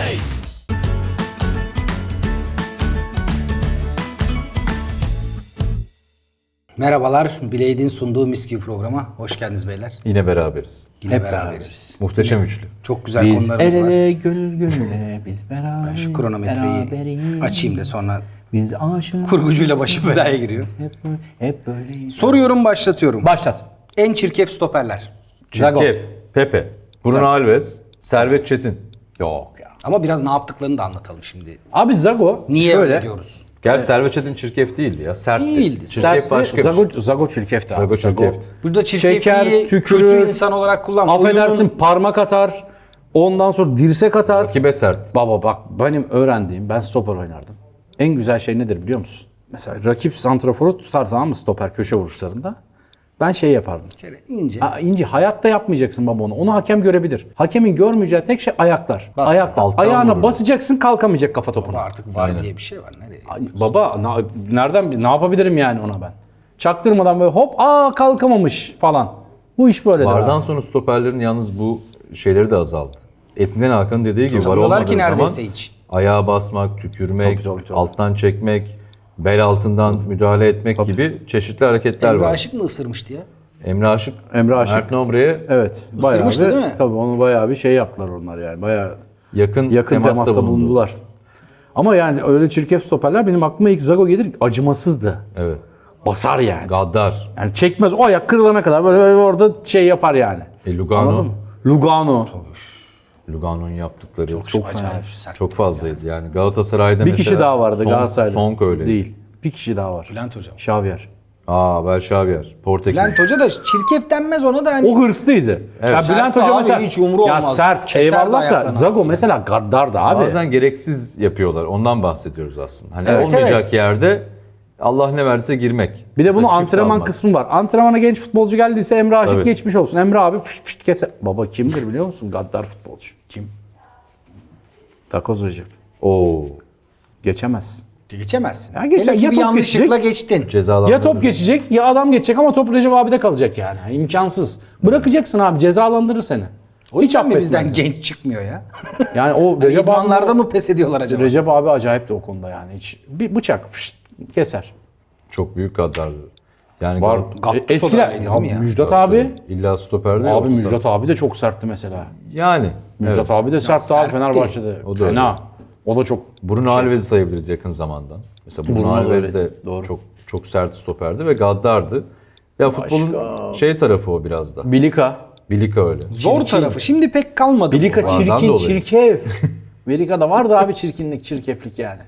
Blade. Merhabalar, Blade'in sunduğu mis gibi programa hoş geldiniz beyler. Yine beraberiz. Yine Hep beraberiz. beraberiz. Muhteşem üçlü. Çok güzel Biz konularımız el var. ele gönül gönüle biz beraber. Şu kronometreyi beraberiz. açayım da sonra Biz aşık. kurgucuyla başı belaya giriyor. Hep böyle, hep böyleyiz. Soruyorum, başlatıyorum. Başlat. En çirkef stoperler. Zago. Çirkef, Pepe, Bruno Alves, Servet Çetin. Yok. Ama biraz ne yaptıklarını da anlatalım şimdi. Abi Zago Niye şöyle. öyle diyoruz? Gerçi Servet Çetin çirkef değildi ya. Sertti. Değildi. Çirkef Sertli, başka bir Zago, şey. Zago çirkefti abi. Zago çirkefti. Burada Çeker, çirkefliği tükürür, kötü insan olarak kullanma. Affedersin Oyunun- parmak atar. Ondan sonra dirsek atar. Rakibe sert. Baba bak benim öğrendiğim ben stoper oynardım. En güzel şey nedir biliyor musun? Mesela rakip santraforu tutar tamam mı stoper köşe vuruşlarında. Ben şey yapardım. Şöyle ince. Ha, İnci hayatta yapmayacaksın baba onu. Onu hakem görebilir. Hakemin görmeyeceği tek şey ayaklar. Bas. Ayaklar. Alttan Ayağına vurur. basacaksın kalkamayacak kafa topuna. Artık var diye bir şey var. Nereye? Ay, Baba na- nereden ne yapabilirim yani ona ben? Çaktırmadan böyle hop aa kalkamamış falan. Bu iş böyle. Vardan sonra stoperlerin yalnız bu şeyleri de azaldı. Eskiden Hakan'ın dediği gibi var olmadığı ki zaman hiç. ayağa basmak, tükürmek, Tabii, tabii, tabii. alttan çekmek, bel altından müdahale etmek gibi çeşitli hareketler Emre var. Aşık mı ısırmıştı ya? Emre Aşık, Emre Aşık. Mert Nobre'ye Evet. Bayağı Isırmıştı bir, değil mi? Tabii onu bayağı bir şey yaptılar onlar yani. Bayağı yakın, yakın temasta, temasta bulundu. bulundular. Ama yani öyle çirkef stoperler benim aklıma ilk Zago gelir. Acımasızdı. Evet. Basar yani. Gaddar, Yani çekmez o ayak kırılana kadar böyle, böyle orada şey yapar yani. e, Lugano, Anladın mı? Lugano. Lugano'nun yaptıkları çok, Çok fena. çok fazlaydı. Yani Galatasaray'da Bir mesela kişi daha vardı Son- Galatasaray'da. Sonk öyle. Değil. Bir kişi daha var. Bülent Hocam. Xavier. Aa, Belşavier, Portekiz. Bülent Hoca da çirkef denmez ona da hani. O hırslıydı. Ya Bülent Hoca abi, mesela hiç umru ya olmaz. sert Keserdi eyvallah da Zago mesela gaddardı abi. Bazen gereksiz yapıyorlar. Ondan bahsediyoruz aslında. Hani Evet, olmayacak evet. yerde Allah ne verirse girmek. bir de bunun Mesela çift antrenman almak. kısmı var. Antrenmana genç futbolcu geldiyse Emre Aşık Tabii. geçmiş olsun. Emre abi fit fit keser. Baba kimdir biliyor musun? Gaddar futbolcu. Kim? Takoz Recep. Oo. Geçemezsin. Geçemezsin. Ya geçer- Hele ki ya bir top yanlışlıkla geçecek. geçtin. Ya top geçecek ya adam geçecek ama top Recep abi de kalacak yani. İmkansız. Bırakacaksın abi cezalandırır seni. O Hiç mi affetmez. bizden genç çıkmıyor ya? Yani o Recep Recep abi İdmanlarda mı pes ediyorlar acaba? Recep abi acayip de o konuda yani. Hiç bir bıçak fışt, keser. Çok büyük kaddardı. Yani Var. Gattuso E, Eskiler öyleydi ya, değil mi ya? Müjdat abi İlla stoperde abi yoksa- Müjdat abi de çok sertti mesela. Yani. Müjdat evet. abi de sertti abi sertti. Fenerbahçe'de. O da Fena. O da çok Bruno Alves'i sayabiliriz yakın zamandan. Mesela Bruno, Bruno Alves de doğru. çok çok sert stoperdi ve gaddardı. Ya futbolun şey tarafı o biraz da. Bilika. Bilika öyle. Zor tarafı. Şimdi pek kalmadı. Bilika bu. Çirkin, çirkef. Bilika'da vardı abi çirkinlik, çirkeflik yani.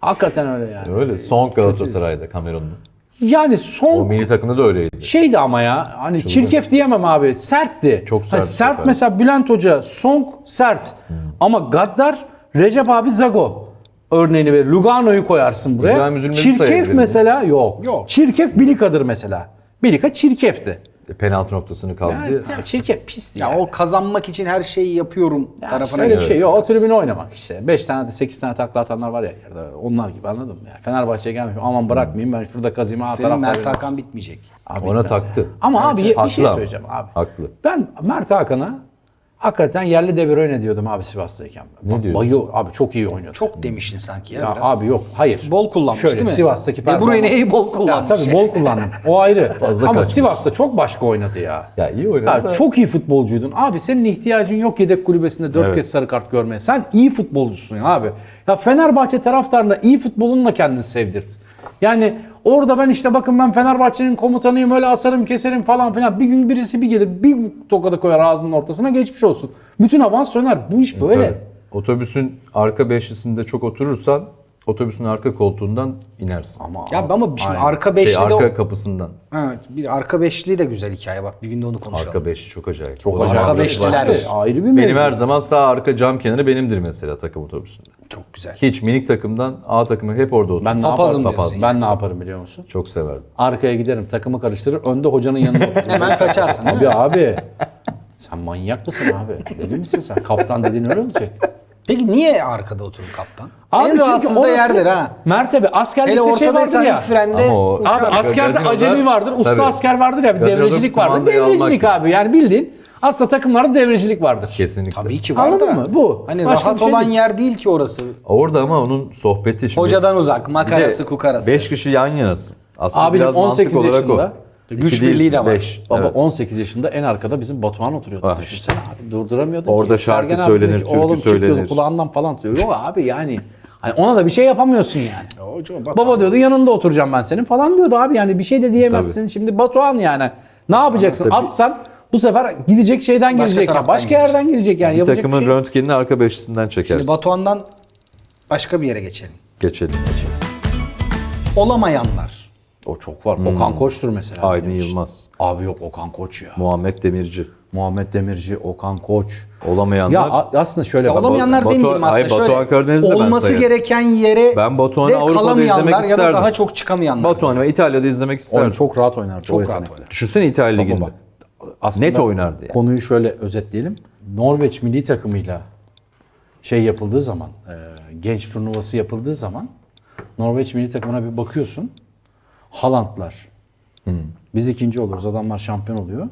Hakikaten öyle yani. Öyle. Son Galatasaray'da Kamerunlu. Yani O son milli takımda da öyleydi. şeydi ama ya. Hani çirkef diyemem abi. Sertti. Çok Hani sert sert stoper. mesela Bülent Hoca, Song sert. Ama Gaddar, Recep abi Zago örneğini ver. Lugano'yu koyarsın buraya. İbrahim Üzülmez'i Çirkef sayabilir mesela yok. Yok. Çirkef Bilika'dır mesela. Bilika çirkefti. Penaltı noktasını kazdı. Yani, ya çirkef pisti Ya yani. o kazanmak için her şeyi yapıyorum Ya tarafına işte öyle bir şey yok. O tribüne oynamak işte. 5 tane de 8 tane takla atanlar var ya yerde. Onlar gibi anladın mı? Yani Fenerbahçe'ye gelmiş. Aman bırakmayayım ben şurada kazayım. Ha, Senin Mert Hakan bitmeyecek. Abi Ona taktı. ya. Ama abi Evet, bir şey söyleyeceğim abi. Haklı. Ben Mert Hakan'a hakikaten yerli devir oyna diyordum abi Sivas'tayken. Ne Bak, diyorsun? bayıyor abi çok iyi oynuyordu. Çok demiştin sanki ya, ya biraz. abi yok hayır. Bol kullanmış Şöyle, değil mi? Sivas'taki De Bruyne'yi bol Ya kullanmış. tabii bol kullandım. O ayrı. Fazla Ama kaçmış. Sivas'ta çok başka oynadı ya. Ya iyi oynadı Ya da. çok iyi futbolcuydun. Abi senin ihtiyacın yok yedek kulübesinde 4 Evet. kez sarı kart görmeye. Sen iyi futbolcusun ya abi. Ya Fenerbahçe taraftarına iyi futbolunla kendini sevdirt. Yani orada ben işte bakın ben Fenerbahçe'nin komutanıyım öyle asarım keserim falan filan. Bir gün birisi bir gelir bir tokadı koyar ağzının ortasına geçmiş olsun. Bütün avans söner. Bu iş böyle. Tabii. Otobüsün arka beşlisinde çok oturursan otobüsün arka koltuğundan inersin. Ama Ya ama şimdi Aynen. arka Şey, beşli de arka kapısından. Evet, bir arka beşli de güzel hikaye bak. Bir günde onu konuşalım. Arka beşli çok acayip. çok acayip. Arka başka- beşliler. İşte ayrı bir Benim mevzu. her zaman sağ arka cam kenarı benimdir mesela takım otobüsünde. Çok güzel. Hiç minik takımdan A takımı hep orada otururum. ben ne Papazım yaparım? diyorsun Ben ne yaparım biliyor musun? Çok severdim. Arkaya giderim takımı karıştırır önde hocanın yanına otururum. Hemen kaçarsın Abi abi. Sen manyak mısın abi? Deli misin sen? Kaptan dediğin öyle olacak. Peki niye arkada oturur kaptan? Abi en çünkü rahatsız da orası- yerdir ha. Mertebe askerlikte Hele şey vardır ya. ilk frende Ama o- Abi askerde Gazinoda- acemi vardır, usta Tabii. asker vardır ya, bir Gazinoda devrecilik vardır. kumandayı Devrecilik almak. abi yani bildiğin Aslında takımlarda devrecilik vardır. Kesinlikle. Tabii ki var Anladın da. mı? Bu. Hani Başka rahat bir şey olan değil. yer değil ki orası. Orada ama onun sohbeti şimdi. Hocadan uzak, makarası, kukarası. 5 kişi yan yanasın. Aslında Abicim biraz 18 mantık olarak yaşında o. güç birliği de var. beş. Baba Evet. 18 yaşında en arkada bizim Batuhan oturuyordu. Ah Düşünsene abi durduramıyordun Orada ki. şarkı Sergen abi söylenir, diyor ki, türkü Oğlum söylenir." kulağından falan tutuyor. Yok abi yani. Hani ona da bir şey yapamıyorsun yani. Hocam, Baba diyordu yanında oturacağım ben senin falan diyordu abi yani bir şey de diyemezsin. Şimdi Batuhan yani. Ne yapacaksın? Tabii. Atsan bu sefer gidecek şeyden Başka girecek. ya. Başka girecek. yerden girecek yani. Bir Yapacak takımın bir şey. röntgenini arka beşlisinden çekersin. Şimdi Batuhan'dan başka bir yere geçelim. Geçelim. Olamayanlar. O çok var. Okan Koç'tur mesela. Aydın benim için. Yılmaz. Abi yok Okan Koç ya. Muhammed Demirci. Muhammed Demirci, Okan Koç. Olamayanlar. Ya a- aslında şöyle bak. olamayanlar Batu- demeyelim aslında. Hayır, Batuhan Şöyle, Karadeniz'i de ben olması sayarım. gereken yere Ben Batuhan'ı de Avrupa'da kalamayanlar izlemek ya da isterdim. daha çok çıkamayanlar. Batuhan'ı ve İtalya'da izlemek isterdim. Oğlum çok rahat oynar. Çok rahat oynar. Düşünsene İtalya Ligi'nde. bak, Aslında Net oynardı yani. Konuyu şöyle özetleyelim. Norveç milli takımıyla şey yapıldığı zaman, e, genç turnuvası yapıldığı zaman Norveç milli takımına bir bakıyorsun. Haalandlar. Biz ikinci oluruz. Adamlar şampiyon oluyor.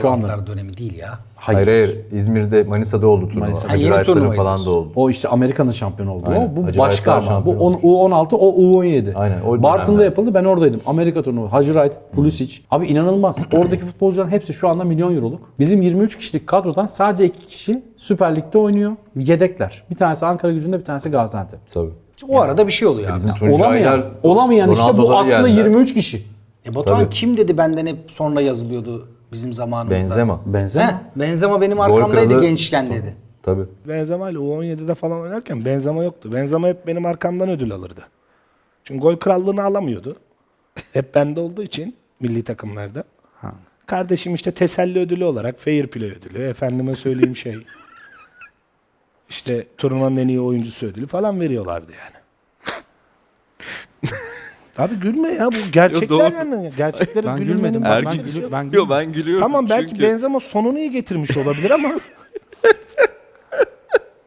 Şu anda dönemi değil ya. Hayır hayır. İzmir'de Manisa'da oldu turnuva. Manisa'da. Hacı Ha, yeni turnuvaydı falan da oldu. O işte Amerika'nın şampiyon olduğu. Aynen. O, bu Hacı başka ama. Bu şampiyon on- U16, o U17. Aynen, o Bartın'da yapıldı. Ben oradaydım. Amerika turnuvu. Hacı Wright, Pulisic. Abi inanılmaz. Oradaki futbolcuların hepsi şu anda milyon euroluk. Bizim 23 kişilik kadrodan sadece 2 kişi Süper Lig'de oynuyor. Yedekler. Bir tanesi Ankara gücünde, bir tanesi Gaziantep. Tabii. O arada bir şey oluyor abi. Bizim Tuncaylar Olamayan, olamayan işte bu Ronaldo'ları aslında yendiler. 23 kişi. E Batuhan Tabii. kim dedi benden hep sonra yazılıyordu bizim zamanımızda. Benzema. Benzema. He, Benzema benim arkamdaydı kralı- gençken dedi. Tabii. Benzema ile U17'de falan oynarken Benzema yoktu. Benzema hep benim arkamdan ödül alırdı. Çünkü gol krallığını alamıyordu. Hep bende olduğu için milli takımlarda. Kardeşim işte teselli ödülü olarak fair play ödülü, efendime söyleyeyim şey. işte turnuvanın en iyi oyuncusu ödülü falan veriyorlardı yani. Abi gülme ya bu gerçekler yani. Gerçekleri Ben gülmenin gülmedim. bak- Ben, gülü- ben Yo gülmedim. ben gülüyorum. Tamam belki çünkü- Benzema sonunu iyi getirmiş olabilir ama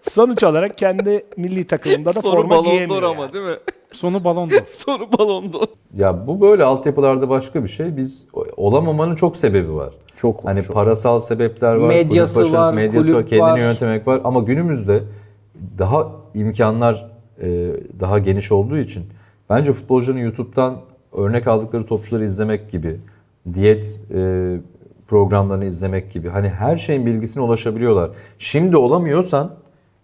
sonuç olarak kendi milli takımında da Soru forma giyemiyor. d'Or yani. ama değil mi? Sonu balon d'Or. Soru Ballon d'Or. Ya bu böyle altyapılarda başka bir şey. Biz olamamanın çok sebebi var. Çok var, Hani çok. parasal sebepler var, Medyası kulüp başarısı, var, medyası var, kulüp kendini var. yönetmek var. Ama günümüzde daha imkanlar e, daha geniş olduğu için bence futbolcuların YouTube'dan örnek aldıkları topçuları izlemek gibi, diyet e, programlarını izlemek gibi hani her şeyin bilgisine ulaşabiliyorlar. Şimdi olamıyorsan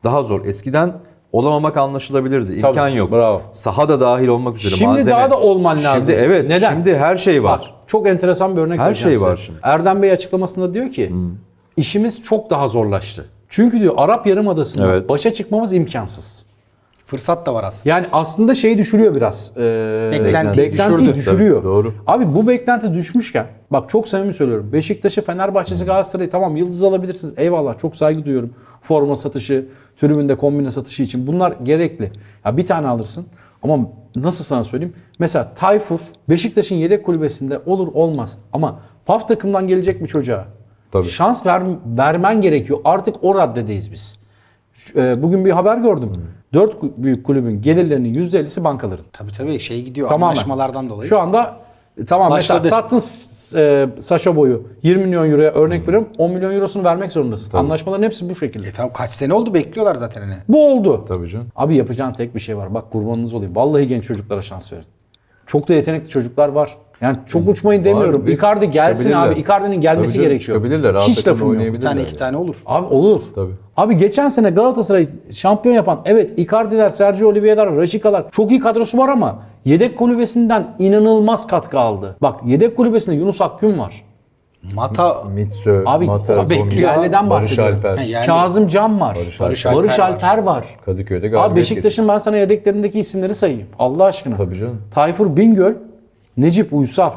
daha zor. Eskiden olamamak anlaşılabilirdi. Tabii, İmkan yok. bravo. Sahada dahil olmak üzere Şimdi malzeme. daha da olman lazım. Şimdi evet. Neden? Şimdi her şey var. Bak çok enteresan bir örnek Her şey size. var şimdi. Erdem Bey açıklamasında diyor ki işimiz çok daha zorlaştı. Çünkü diyor Arap Yarımadası'nda Evet. başa çıkmamız imkansız. Fırsat da var aslında. Yani aslında şeyi düşürüyor biraz. Ee, Beklentiyi beklentiyi düşürüyor. Tabii, doğru. Abi bu beklenti düşmüşken bak çok samimi söylüyorum. Beşiktaş'ı, Fenerbahçe'si, Galatasaray'ı tamam yıldız alabilirsiniz. Eyvallah çok saygı duyuyorum. Forma satışı, tribünde kombine satışı için bunlar gerekli. Ya bir tane alırsın ama nasıl sana söyleyeyim? Mesela Tayfur Beşiktaş'ın yedek kulübesinde olur olmaz ama PAF takımdan gelecek mi çocuğa? Tabii. Şans ver, vermen gerekiyor. Artık o raddedeyiz biz. E, Bugün bir haber gördüm. Dört büyük kulübün gelirlerinin %50'si bankaların. Tabii tabii şey gidiyor Tamamen. anlaşmalardan dolayı. Şu anda e, tamam Başladı. mesela sattın e, Saşa Boy'u 20 milyon euroya örnek veriyorum 10 milyon eurosunu vermek zorundasın. Anlaşmaların hepsi bu şekilde. E tamam kaç sene oldu bekliyorlar zaten hani. Bu oldu. Tabii canım. Abi yapacağın tek bir şey var. Bak kurbanınız olayım. Vallahi genç çocuklara şans verin. Çok da yetenekli çocuklar var. Yani çok uçmayın demiyorum. Var, Icardi gelsin abi. Icardi'nin gelmesi Tabii canım, gerekiyor. çıkabilirler. Hiç lafım yok. oynayabilirler. Bir tane yani. iki tane olur. Abi olur. Tabii. Abi geçen sene Galatasaray şampiyon yapan evet Icardi'ler, Sergio Oliveira'lar, Raşikalar çok iyi kadrosu var ama yedek kulübesinden inanılmaz katkı aldı. Bak yedek kulübesinde Yunus Akgün var. Mata Mitsö, Abi, Mata, abi Gomis, yerliden Barış bahsediyorum. Alper. Yerli. Kazım Can var. Barış Barış, Alper Alper, var. var. Kadıköy'de galibiyet Abi Beşiktaş'ın ben sana yedeklerindeki isimleri sayayım. Allah aşkına. Tabii canım. Tayfur Bingöl, Necip Uysal,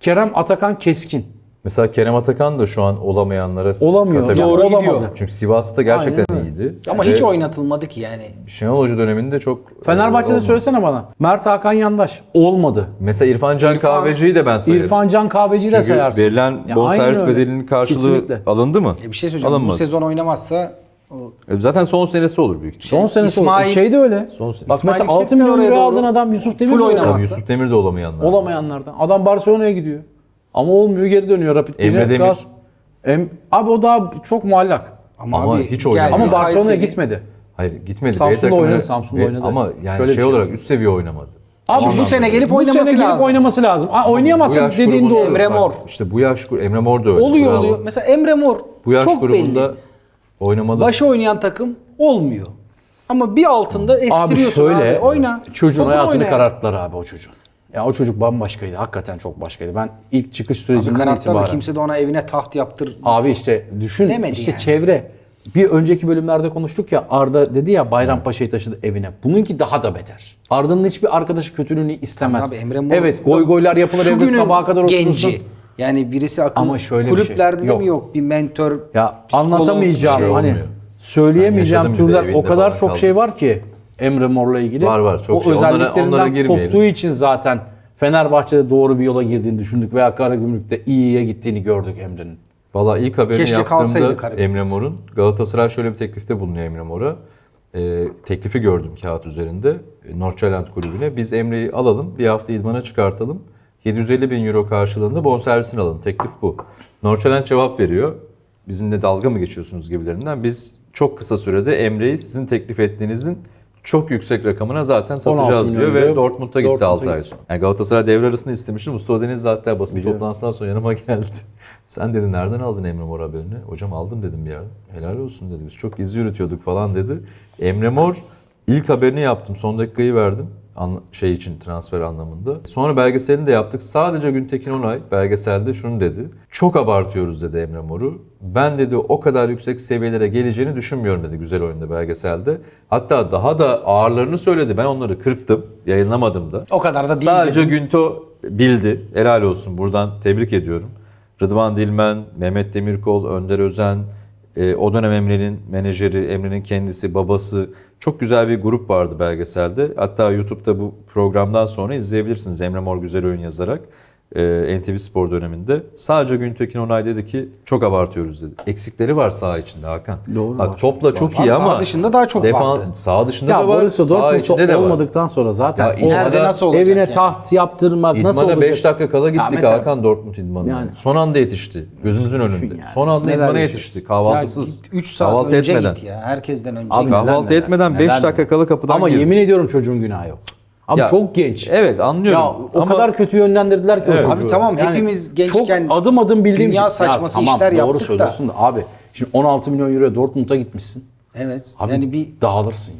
Kerem Atakan Keskin. Mesela Kerem Atakan da şu an olamayanlara Olamıyor. kategori. Doğru olamadı. gidiyor. Çünkü Sivas'ta gerçekten Aynen iyiydi. ama Ve hiç oynatılmadı ki yani. Şenol Hoca döneminde çok Fenerbahçe'de e, olmadı. söylesene bana. Mert Hakan Yandaş. Olmadı. Mesela İrfan Can İrfan- Kahveci'yi de ben sayarım. İrfan Can Kahveci'yi de Çünkü sayarsın. verilen Ya bonservis aynen öyle. bedelinin karşılığı Kesinlikle. alındı mı? E bir şey söyleyeceğim. Bu Alınmadı. sezon oynamazsa Zaten son senesi olur büyük ihtimalle. Son senesi İsmail-. Şey de öyle. Son sene- Bak İsmail mesela Yüksek 6 de milyon oraya doğru aldığın adam Yusuf Demir full de öyle. Yusuf Demir de olamayanlar. Olamayanlardan. Adam Barcelona'ya gidiyor. Ama olmuyor geri dönüyor Rapid Emre Emre Demir. Gaz. Em, abi o daha çok muallak. Ama, Ama abi hiç oynamadı. Ama Barcelona'ya Kayseri. gitmedi. Hayır gitmedi. Samsun'da B takımına- oynadı, Samsun'da B- oynadı. Ama yani Şöyle bir şey şey olarak var. üst seviye oynamadı. Abi bu sene gelip oynaması Bu sene gelip lazım. oynaması lazım. Aa, oynayamazsın yaş dediğin grubunda- doğru. Emre bak, Mor. İşte bu yaş grubu Emre Mor da öyle. Oluyor bravo. oluyor. Mesela Emre Mor Bu yaş çok grubunda belli. Oynamalı. Başı oynayan takım olmuyor. Ama bir altında Abi estiriyorsun şöyle abi. Oyna. çocuğun hayatını oyna kararttılar abi o çocuğun. Ya o çocuk bambaşkaydı. Hakikaten çok başkaydı. Ben ilk çıkış Abi sürecinden kanatlarda itibaren. kimse de ona evine taht yaptır. Abi işte düşün Demedi işte yani. çevre. Bir önceki bölümlerde konuştuk ya Arda dedi ya Bayrampaşa'yı taşıdı evine. Bununki daha da beter. Arda'nın hiçbir arkadaşı kötülüğünü istemez. Abi Emre Mor- evet goy goylar yapılır evde sabaha kadar oturursun. genci. Yani birisi akıl Ama şöyle bir şey, kulüplerde de yok. mi yok bir mentor? Ya psikolog, anlatamayacağım şey hani olmuyor. söyleyemeyeceğim Ben yaşadım bir de türden o kadar çok kaldım. şey var ki Emre Mor'la ilgili. Var, var, çok o şey. Onlara- özelliklerinden onlara girmeyelim. koptuğu için zaten Fenerbahçe'de doğru bir yola girdiğini düşündük veya Karagümrük'te iyiye gittiğini gördük Emre'nin. Valla ilk haberini Keşke yaptığımda kalsaydı Karagümrük. Emre Mor'un Galatasaray şöyle bir teklifte bulunuyor Emre Mor'a. Ee, teklifi gördüm kağıt üzerinde. E, Nordsjælland kulübüne. Biz Emre'yi alalım, bir hafta idmana çıkartalım. 750 bin euro karşılığında bonservisini alalım. Teklif bu. Nordsjælland cevap veriyor. Bizimle dalga mı geçiyorsunuz gibilerinden. Biz çok kısa sürede Emre'yi sizin teklif ettiğinizin çok yüksek rakamına zaten 16 satacağız diyor ve. Dortmund'a gitti Dortmund'a 6 ay sonra. Yani Galatasaray devre arasında istemişti. Mustafa Deniz zaten basın Biliyorum. toplantısından sonra yanıma geldi. Sen dedi nereden aldın Emre Mor haberini? Hocam aldım dedim bir yerden. Helal olsun dedi. Biz çok gizli yürütüyorduk falan dedi. Emre Mor ilk haberini yaptım. Son dakikayı verdim. Şey için transfer anlamında. Sonra belgeselini de yaptık. Sadece Güntekin Onay belgeselde şunu dedi. Çok abartıyoruz dedi Emre Mor'u. Ben dedi o kadar yüksek seviyelere geleceğini düşünmüyorum dedi güzel oyunda belgeselde. Hatta daha da ağırlarını söyledi. Ben onları kırptım. Yayınlamadım da. O kadar da değil Sadece dedim. Günto bildi. Helal olsun. Buradan tebrik ediyorum. Rıdvan Dilmen, Mehmet Demirkol, Önder Özen, e, o dönem Emre'nin menajeri, Emre'nin kendisi, babası. Çok güzel bir grup vardı belgeselde. Hatta YouTube'da bu programdan sonra izleyebilirsiniz Emre Mor Güzel Oyun yazarak. E, NTV Spor döneminde. Sadece Güntekin Onay dedi ki çok abartıyoruz dedi. Eksikleri var saha içinde Hakan. Doğru Bak var. topla çok Var, iyi ama dışında daha çok vardı. Saha dışında Ya da var, Borussia Dortmund de var. olmadıktan sonra zaten Ya Nerede İdman'a- nasıl olacak evine yani? taht yaptırmak nasıl İdmana olacak? 5 dakika kala Ya gittik mesela- Hakan Dortmund idmanına. Yani. Son anda yetişti. Gözünüzün Düşün önünde. yani. Son anda Neler idmana yetişti. Kahvaltısız. 3 saat kahvaltı önce etmeden. git ya. Herkesten önce Abi. Kahvaltı etmeden 5 neler dakika kala kapıdan Ama yemin ediyorum çocuğun günahı yok. Abi Ya, çok genç. Evet anlıyorum. Ya o Ama kadar kötü yönlendirdiler ki Evet. o Abi çocuğu. tamam, hepimiz gençken çok adım adım bildiğim dünya Ya saçması tamam, işler doğru yaptık da. söylüyorsun da. Abi şimdi 16 milyon euro Dortmund'a gitmişsin. Evet. Abi yani bir dağılırsın ya.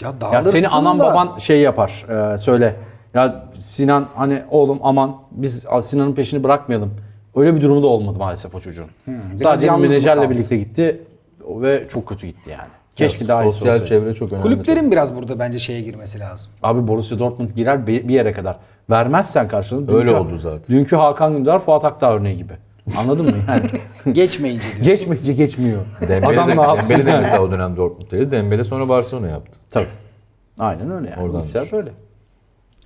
ya Ya dağılırsın seni anan da- baban şey yapar e, söyle. Ya Sinan hani oğlum aman biz Sinan'ın peşini bırakmayalım. Öyle bir durumu da olmadı maalesef o çocuğun. biraz Sadece yalnız mı menajerle kaldı? birlikte gitti ve çok kötü gitti yani. Keşke Ya, daha iyisi sosyal olsaydı. çevre çok önemli. Kulüplerin biraz burada bence şeye girmesi lazım. Abi Borussia Dortmund girer bir bir yere kadar. Vermezsen karşılığını. Öyle dünkü- oldu zaten. Dünkü Hakan Gündar, Fuat Aktağ örneği gibi. Anladın mı? Yani Geçmeyince diyorsun. geçmeyince geçmiyor. Dembele Adam de, ne yapsın Dembele de yani? mesela o dönem Dortmund'daydı. Dembele sonra Barcelona yaptı. Tabii. Aynen öyle yani. Oradan böyle.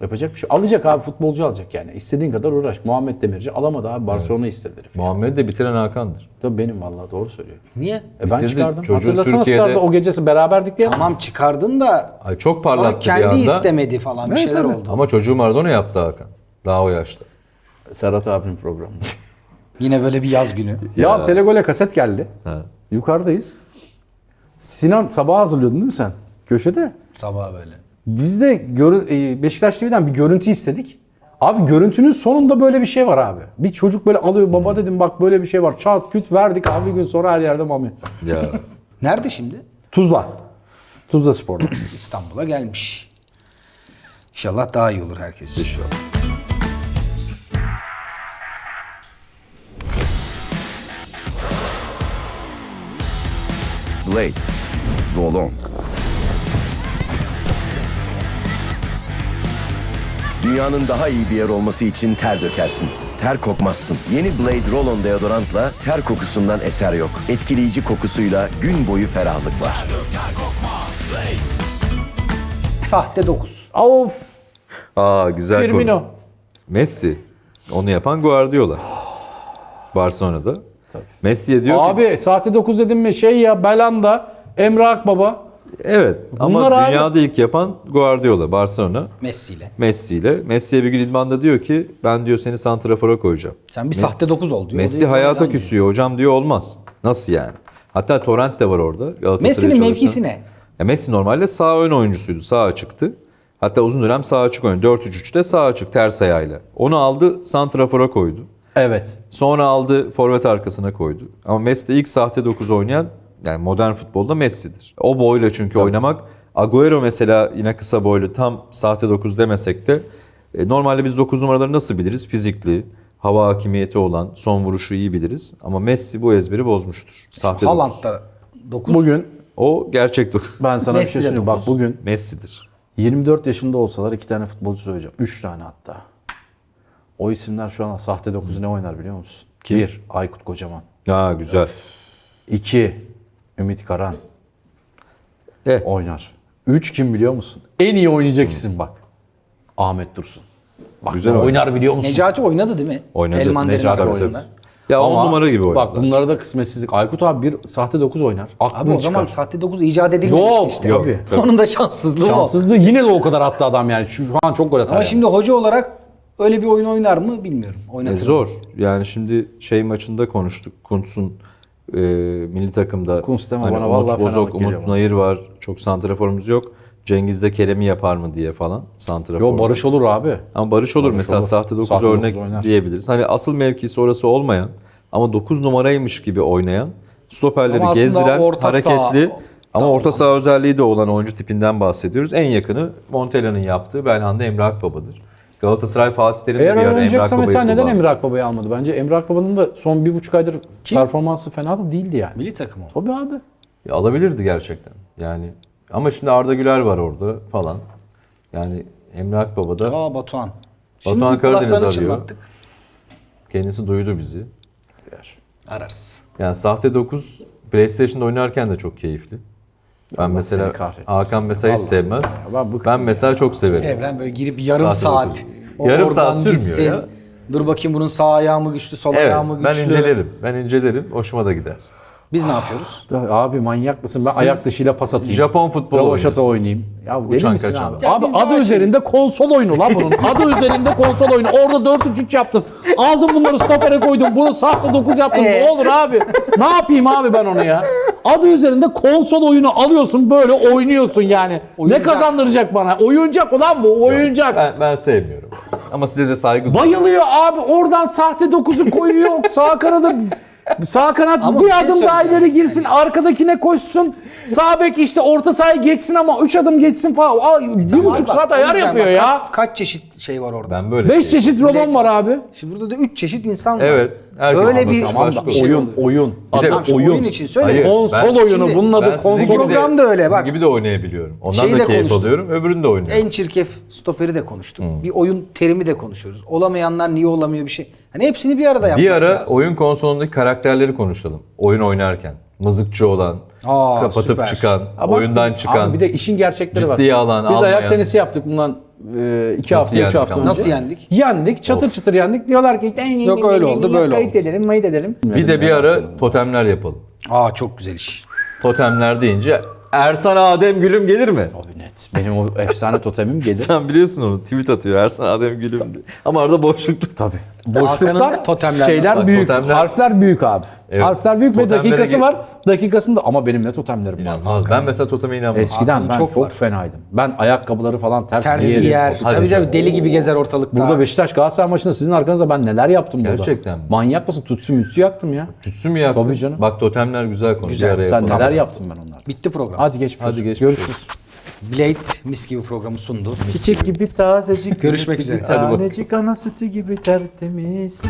Yapacak bir şey. Alacak abi futbolcu alacak yani. İstediğin kadar uğraş. Muhammed Demirci alamadı abi. Barcelona istedi herif. Muhammed'i de bitiren Hakan'dır. Tabii benim vallahi doğru söylüyor. Niye? E ben Bitirdi. çıkardım. Çocuğu Hatırlasana Türkiye'de- Star'da o gecesi beraberdik ya. Tamam çıkardın da Ay çok parlattı bir kendi anda. istemedi falan bir Evet, şeyler tabii. oldu. Ama çocuğu Maradona yaptı Hakan. Daha o yaşta. Serhat abinin programı. Yine böyle bir yaz günü. ya Telegol'e kaset geldi. Ha. Yukarıdayız. Sinan sabah hazırlıyordun değil mi sen? Köşede. Sabah böyle. Biz de e, Beşiktaş TV'den bir görüntü istedik. Abi görüntünün sonunda böyle bir şey var abi. Bir çocuk böyle alıyor baba dedim bak böyle bir şey var. Çat küt verdik abi bir gün sonra her yerde mami. Ya. Nerede şimdi? Tuzla. Tuzla Spor'da. İstanbul'a gelmiş. İnşallah daha iyi olur herkes. İnşallah. Blade. Roll on. Dünyanın daha iyi bir yer olması için ter dökersin. Ter kokmazsın. Yeni Blade Roll-On deodorantla ter kokusundan eser yok. Etkileyici kokusuyla gün boyu ferahlık var. Sahte 9. of Aa güzel Firmino. konu. Messi. Onu yapan Guardiola. Barcelona'da. Messi'ye diyor ki Abi saate 9 dedim mi şey ya Belanda, Emre Akbaba. Evet ama Bunlar abi- dünyada ilk yapan Guardiola, Barcelona, Messi ile. Messi ile. Messi'ye bir gün idmanda diyor ki ben diyor seni santrafora koyacağım. Sen bir sahte 9 ol diyor. Messi Oluyor, hayata oynanmıyor. küsüyor. Hocam diyor olmaz. Nasıl yani? Hatta Torrent de var orada. Messi'nin çalışan. mevkisi ne? Ya Messi normalde sağ ön oyuncusuydu. Sağ açıktı. Hatta uzun dönem sağ açık oynadı. 4-3-3'te sağ açık ters ayağıyla. Onu aldı santrafora koydu. Evet. Sonra aldı forvet arkasına koydu. Ama Messi de ilk sahte 9 oynayan yani modern futbolda Messi'dir. O boyla çünkü oynamak. Agüero mesela yine kısa boylu tam sahte 9 demesek de e, normalde biz 9 numaraları nasıl biliriz? Fizikli, hava hakimiyeti olan, son vuruşu iyi biliriz. Ama Messi bu ezberi bozmuştur. Sahte 9. Haaland'da 9. Bugün O gerçek 9. ben sana bir Messi şey de söyleyeyim. Bak dokuz. bugün Messi'dir. 24 yaşında olsalar iki tane futbolcu söyleyeceğim. 3 tane hatta. O isimler şu an sahte 9'u ne oynar biliyor musun? Kim? 1. Aykut Kocaman. Ha güzel. 2. Ümit Karan. Eh. Oynar. 3 kim biliyor musun? En iyi oynayacak isim bak. Ahmet Dursun. Bak Güzel oynar. biliyor musun? Necati oynadı değil mi? Oynadı. Elmander'in Necati arkasında. oynadı. Ya on numara gibi oynadılar. Bak bunlarda kısmetsizlik. Aykut abi bir sahte 9 oynar. Abi Aklını o zaman çıkar. sahte 9 icat edilmemişti Yok, işte. yok. Onun da şanssızlığı o. Şanssızlığı yine de o kadar attı adam yani. Şu an çok gol atar. Ama yalnız. şimdi hoca olarak öyle bir oyun oynar mı bilmiyorum. E, Oynatır. mı? zor. Yani şimdi şey maçında konuştuk. Kuntz'un e, milli takımda Kuntz deme hani bana, Umut Bozok, Umut. Nayır var. Çok santraforumuz yok. Cengiz de Kerem'i yapar mı diye falan santrafor. Yo Barış olur abi. Ama Barış olur Barış mesela olur. sahte 9 Sahte dokuz örnek oynar. diyebiliriz. Hani asıl mevkisi orası olmayan ama 9 numaraymış gibi oynayan, stoperleri Ama gezdiren, orta hareketli ama da orta saha özelliği de olan oyuncu tipinden bahsediyoruz. En yakını Montella'nın yaptığı Belhanda Emre Akbaba'dır. Galatasaray Fatih Terim de Eğer bir ara Emre oynayacaksa Akbaba'yı mesela neden kullandı. Emre Akbaba'yı almadı? Bence Emre Akbaba'nın da son bir buçuk aydır performansı fena da değildi yani. Milli takım o. Tabii abi. Ya alabilirdi gerçekten. Yani ama şimdi Arda Güler var orada falan. Yani Emre Akbaba da Aa Batuhan. Batuhan bir kulaklarını Karadeniz arıyor. çınlattık. kendisi duydu bizi. Ararız. Yani sahte 9 PlayStation'da oynarken de çok keyifli. Ben Allah mesela. Hakan mesela hiç Vallahi. sevmez. Ya ben bıktım Ben mesela çok severim. Evren böyle girip yarım Sahte saat. o Yarım saat oradan sürmüyor gitsin. ya. Dur bakayım bunun sağ ayağı mı güçlü, sol Evet, ayağı mı ben güçlü. incelerim. Ben incelerim. Hoşuma da gider. Biz ne yapıyoruz? Abi manyak mısın? Ben ayak dışıyla pas atayım. Japon futbolu Ravaşata oynayayım. Ya deli Uçan misin kaçan. abi? Ya abi biz adı daha şey- üzerinde konsol oyunu la bunun. adı üzerinde konsol oyunu. Orada 4-3-3 yaptın. Aldın bunları stopere koydun. Bunu sahte 9 yaptın. Ee? Ne olur abi? ne yapayım abi ben onu ya? Adı üzerinde konsol oyunu alıyorsun böyle oynuyorsun yani. Oyuncak. Ne kazandıracak bana? Oyuncak ulan bu oyuncak. Ben, ben sevmiyorum. Ama size de saygı Bayılıyor abi oradan sahte 9'u koyuyor. Sağ kanada sağ kanat Ama bir şey adım daha söyleyeceğim. ileri girsin. Arkadakine koşsun. Sağ bek işte orta sahaya geçsin ama 3 adım geçsin falan. Ay, bir buçuk Bak, saat o ayar yüzden yapıyor bak, ya. Kaç, kaç çeşit şey var orada? Ben böyle 5 şey- çeşit rolon var abi. Şimdi burada da 3 çeşit insan var. Evet, herkes Böyle bir anlatıyor. Tamam Başka da şey oyun oluyor. oyun. Bir de- Adam Tamam, oyun. oyun için söyle. Hayır, Konsol ben- oyunu. Şimdi Bunun adı sizin konsol gibi, oyunu. program da öyle, sizin bak. gibi de oynayabiliyorum. Ondan Şeyi da de keyif alıyorum. Öbürünü de oynuyorum. En çirkef stoperi de konuştuk. Bir oyun terimi de konuşuyoruz. Olamayanlar niye olamıyor bir şey. Hani hepsini bir arada yapmak Bir ara lazım. oyun konsolundaki karakterleri konuşalım. Oyun oynarken. Mızıkçı olan, Aa, kapatıp süper. çıkan, Ama oyundan çıkan. Abi bir de işin gerçekleri var. ciddiye alan, Biz almayan. ayak tenisi yaptık bundan 2 Nasıl hafta 3 yendik hafta ama? önce. Nasıl yendik? Yendik. Çatır çıtır yendik. Diyorlar ki işte Yok, öyle oldu, böyle kayıt oldu. edelim, mayıt edelim. Bir de bir ara totemler yapalım. Aa çok güzel iş. Totemler deyince Ersan Adem Gülüm gelir mi? Abi net. Benim o efsane totemim gelir. Sen biliyorsun onu. Tweet atıyor Ersan Adem Gülüm diye. Ama arada boşluk. Tabii. Hakan'ın Boşluklar, totemler şeyler nasıl? büyük, Totemler- harfler büyük abi. Evet. Harfler büyük ve Totemlere dakikası gir- var. Dakikasında ama benim ne totemlerim var. Ben mesela toteme inanmam. Eskiden Hakan'ın ben çok çok, var. fenaydım. Ben ayakkabıları falan ters, Ters giyerim. giyer. Hadi Tabii canım. tabii deli gibi gezer ortalıkta. Burada Beşiktaş Galatasaray maçında sizin arkanızda ben neler yaptım burada. Gerçekten mi? Manyak mısın? Tutsu mütsü yaktım ya. Tütsü mü yaptın? Tabii canım. Bak totemler güzel konu. Güzel. Bir Sen neler yaptım ben onlarda. Bitti program. Hadi geçmiş Hadi geçmiş Görüşürüz. Blade mis gibi programı sundu. Çiçek gibi tazecik. Görüşmek üzere. Hadi bakalım. tanecik ana sütü gibi tertemiz.